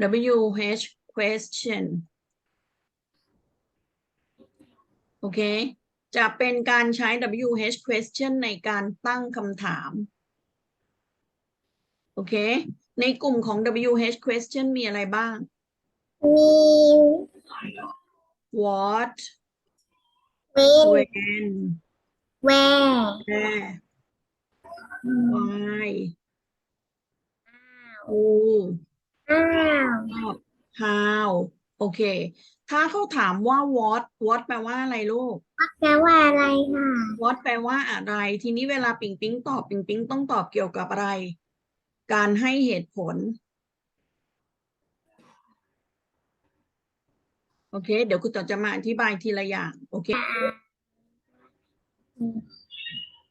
WH question โอเค จะเป็นการใช้ WH question ในการตั้งคำถาม โอเค ในกลุ่มของ WH question มีอะไรบ้าง มี what เวน when แว where why who อ้าว how โอเค ถ้าเขาถามว่า what what แปลว่าอะไรลูกแปลว่าอะไรค่ะ what แปลว่าอะไร ทีนี้เวลาปิงปิงตอบปิงปิงต้องตอบเกี่ยวกับอะไร การให้เหตุผล โอเค เดี๋ยวคุณต่อจะมาอธิบายทีละอย่าง โอเค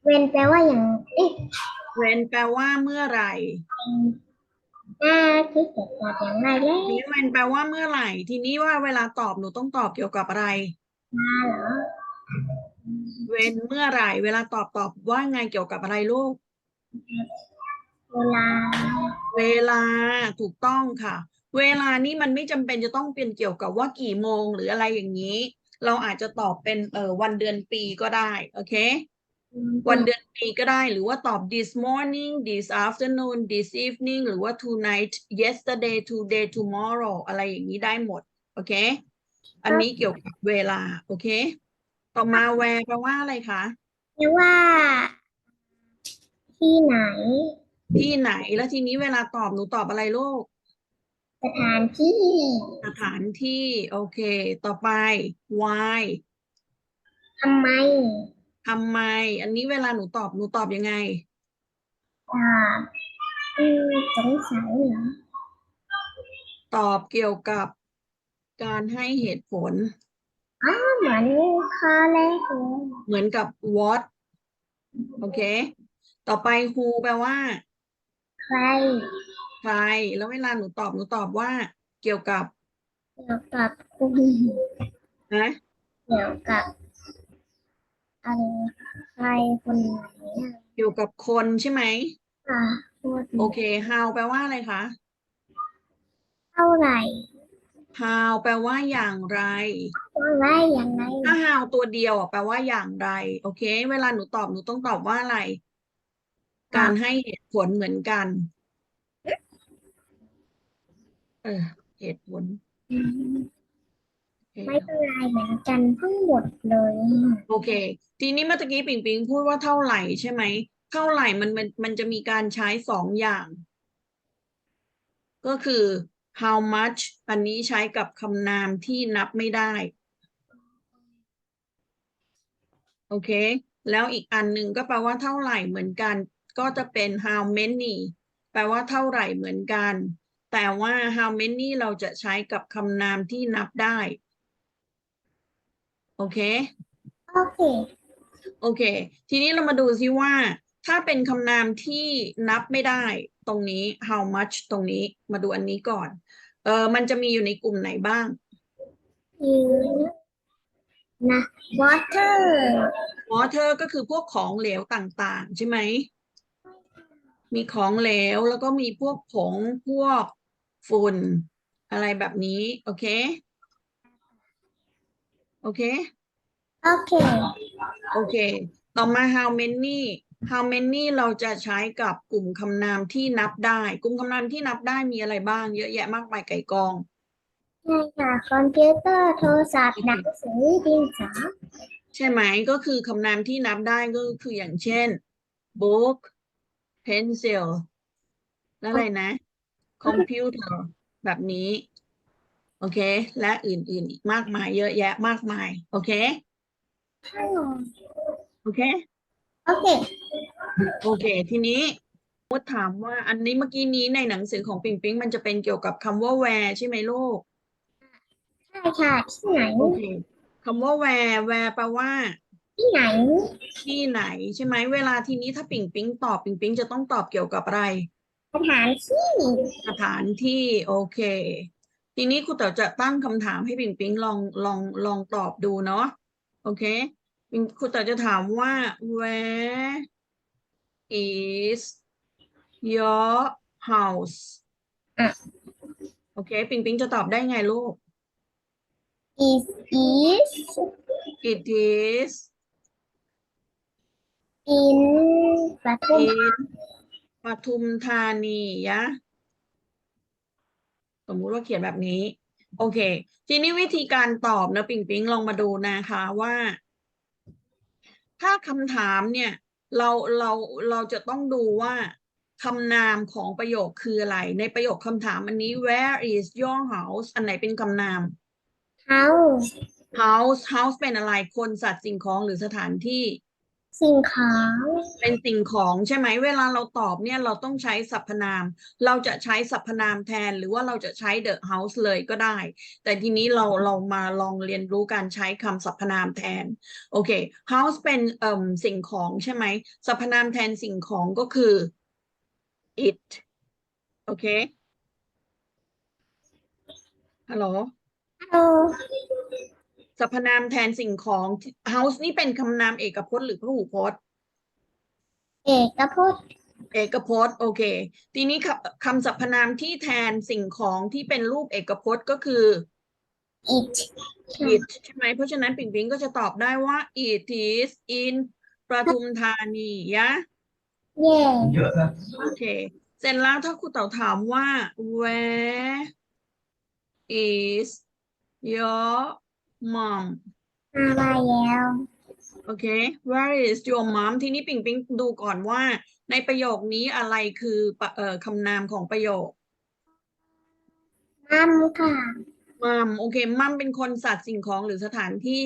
เวนแปลว่าอย่างเอ๊ะ when แปลว่าเมื่อไหร่ อ่าคิดเกิดจากอย่างไรแล้วนี้ when แปลว่าเมื่อไหร่ ทีนี้ว่าเวลาตอบหนูต้องตอบเกี่ยวกับอะไร มาเหรอ when เมื่อไหร่ เวลาตอบตอบว่าไงเกี่ยวกับอะไรลูก เวลาเวลาถูกต้องค่ะ เวลานี้มันไม่จำเป็นจะต้องเป็นเกี่ยวกับว่ากี่โมงหรืออะไรอย่างนี้ เราอาจจะตอบเป็นเอ่อวันเดือนปีก็ได้ โอเค วันเดือนปีก็ได้หรือว่าตอบ this morning this afternoon this evening หรือว่า tonight yesterday today tomorrow อะไรอย่างนี้ได้หมด โอเค อันนี้เกี่ยวกับเวลา โอเค ต่อมา where แปลว่าอะไรคะแปลว่า ที่ไหน ที่ไหน แล้วทีนี้เวลาตอบหนูตอบอะไรลูก สถานที่ สถานที่ โอเค ต่อไป why ทำไม ทำไม อันนี้เวลาหนูตอบหนูตอบยังไง อ่าอืมสงสัยเหรอตอบเกี่ยวกับการให้เหตุผลอ๋อเหมือนข้อแรกเลยเหมือนกับ what โอเค ต่อไป who แปลว่า ใครใคร แล้วเวลาหนูตอบหนูตอบว่า เกี่ยวกับเกี่ยวกับคุณนะเกี่ยวกับ อะไรใครคนไหนอะเกี่ยวกับคนใช่ไหมอ่าพูดโอเค how แปลว่าอะไรคะ เท่าไหร่ how แปลว่าอย่างไร เท่าไหรยังไงถ้า how ตัวเดียวอะแปลว่าอย่างไร โอเค เวลาหนูตอบหนูต้องตอบว่าอะไร การให้เหตุผลเหมือนกัน เออเหตุผล อืมโอเค ไม่เป็นไรเหมือนกันทั้งหมดเลยโอเค ทีนี้เมื่อตะกี้ปิงปิงพูดว่าเท่าไหร่ใช่ไหม เท่าไหร่มันมันมันจะมีการใช้สองอย่าง ก็คือ how much อันนี้ใช้กับคำนามที่นับไม่ได้ โอเค แล้วอีกอันหนึ่งก็แปลว่าเท่าไหร่เหมือนกัน ก็จะเป็น how many แปลว่าเท่าไหร่เหมือนกัน แต่ว่า how many เราจะใช้กับคำนามที่นับได้ โอเค โอเค โอเค ทีนี้เรามาดูซิว่า ถ้าเป็นคำนามที่นับไม่ได้ตรงนี้ how much ตรงนี้มาดูอันนี้ก่อน เออมันจะมีอยู่ในกลุ่มไหนบ้าง ยืนนะ water water ก็คือพวกของเหลวต่างๆ ใช่ไหม มีของเหลวแล้วก็มีพวกผงพวกฝุ่นอะไรแบบนี้ โอเค โอเคโอเคโอเคต่อมา how many how many เราจะใช้กับกลุ่มคำนามที่นับได้ กลุ่มคำนามที่นับได้มีอะไรบ้าง เยอะแยะมากมายไก่กอง ใช่ค่ะ คอมพิวเตอร์ โทรศัพท์หนังสือดินสอใช่ไหม ก็คือคำนามที่นับได้ก็คืออย่างเช่น book pencil แล้วอะไรนะ computer แบบนี้ โอเค และอื่นๆอีกมากมายเยอะแยะมากมาย โอเค โอเค โอเค โอเค ทีนี้มดถามว่า อันนี้เมื่อกี้นี้ในหนังสือของปิงปิงมันจะเป็นเกี่ยวกับคำว่า where ใช่ไหมลูก ใช่ค่ะ ที่ไหน โอเคคำว่า where where แปลว่า ที่ไหน ที่ไหนใช่ไหม เวลาทีนี้ถ้าปิงปิงตอบปิงปิงจะต้องตอบเกี่ยวกับอะไร สถานที่ สถานที่ โอเค ทีนี้ครูเต๋อจะตั้งคำถามให้ปิงปิงลองลองลองตอบดูเนาะโอเคปิงครูเต๋อจะถามว่า where is your house อะโอเค ปิงปิงจะตอบได้ไงลูก is is it is in ประเทศ in ปทุมธานียะ สมมุติว่าเขียนแบบนี้ โอเค ทีนี้วิธีการตอบนะปิงปิงลองมาดูนะคะว่า ถ้าคำถามเนี่ย เราเราเราจะต้องดูว่าคำนามของประโยคคืออะไร ในประโยคคำถามอันนี้ where is your house อันไหนเป็นคำนาม house house house เป็นอะไรคนสัตว์สิ่งของหรือสถานที่ สิ่งของเป็นสิ่งของใช่ไหมเวลาเราตอบเนี่ยเราต้องใช้สรรพนาม เราจะใช้สรรพนามแทน หรือว่าเราจะใช้ the house เลยก็ได้ แต่ทีนี้เราเรามาลองเรียนรู้การใช้คำสรรพนามแทน โอเค house เป็นเอ่มสิ่งของใช่ไหมสรรพนามแทนสิ่งของก็คือ it โอเคฮัลโหลโอ้ สรรพนามแทนสิ่งของ house นี่เป็นคำนามเอกพจน์หรือพหูพจน์ เอกพจน์เอกพจน์โอเค ทีนี้คำคำสรรพนามที่แทนสิ่งของที่เป็นรูปเอกพจน์ก็คือ it it ใช่ไหมเพราะฉะนั้นปิงปิงก็จะตอบได้ว่า it is in ประทุมธานียะ เย่เยอะนะโอเค เสร็จแล้วถ้าครูเต่าถามว่า where is your mom มาแล้วโอเค where is your mom ทีนี้ปิงปิงดูก่อนว่า ในประโยคนี้อะไรคือปะเอ่อคำนามของประโยคมัมค่ะมัมโอเค มัมเป็นคนสัตว์สิ่งของหรือสถานที่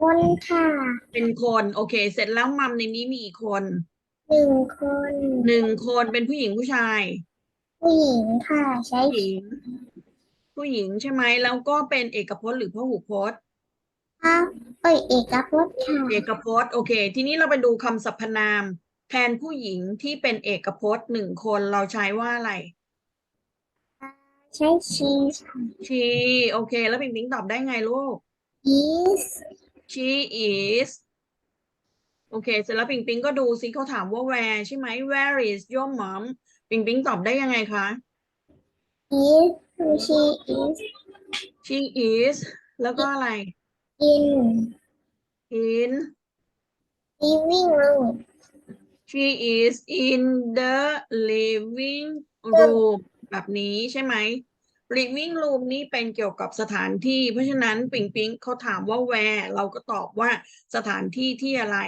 คนค่ะเป็นคนโอเค เสร็จแล้วมัมในนี้มีอีกคนหนึ่งคนหนึ่งคนเป็นผู้หญิงผู้ชายผู้หญิงค่ะ ใช้ผู้หญิง ผู้หญิงใช่ไหมแล้วก็เป็นเอกพจน์หรือพหูพจน์ค่ะเอ้ยเอกพจน์ค่ะเอกพจน์โอเค ทีนี้เราไปดูคำสรรพนาม แทนผู้หญิงที่เป็นเอกพจน์หนึ่งคนเราใช้ว่าอะไร ใช้ she ค่ะ she โอเค แล้วปิงปิงตอบได้ไงลูก is she is โอเค เสร็จแล้วปิงปิงก็ดูซิเขาถามว่า where ใช่ไหม where is your mom ปิงปิงตอบได้ยังไงคะ is she is she is แล้วก็อะไร in in living room she is in the living room แบบนี้ใช่ไหม living room นี่เป็นเกี่ยวกับสถานที่ เพราะฉะนั้นปิงปิงเขาถามว่า where เราก็ตอบว่าสถานที่ที่อะไร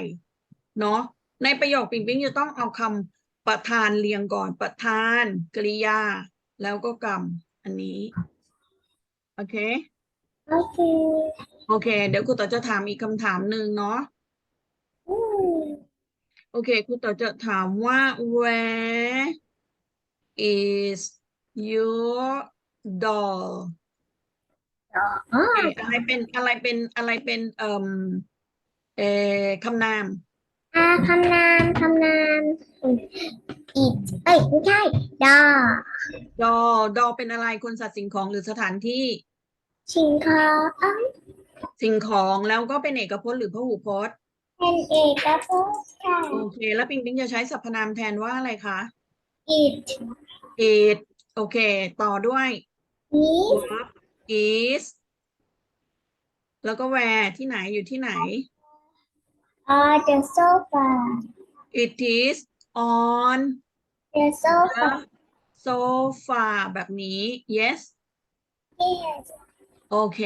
เนาะในประโยคปิงปิงจะต้องเอาคำประธานเรียงก่อนประธานกริยา แล้วก็กรรมอันนี้ โอเค โอเค โอเค เดี๋ยวครูต่อจะถามอีกคำถามหนึ่งเนาะ อืมโอเคครูต่อจะถามว่า where is your doll อ๋อโอเคอะไรเป็นอะไรเป็นอะไรเป็นเอ่มเอ่อคำนาม อ่าคำนามคำนามอืม it เอ้ยไม่ใช่ doll doll doll เป็นอะไรคนสัตว์สิ่งของหรือสถานที่ ชิงคออ้าวสิ่งของแล้วก็เป็นเอกพจน์หรือพหูพจน์เป็นเอกพจน์ค่ะโอเค แล้วปิงปิงจะใช้สรรพนามแทนว่าอะไรคะ it it โอเค ต่อด้วย is verb is แล้วก็ where ที่ไหนอยู่ที่ไหน on the sofa it is on the sofa the sofa แบบนี้ yes yes โอเค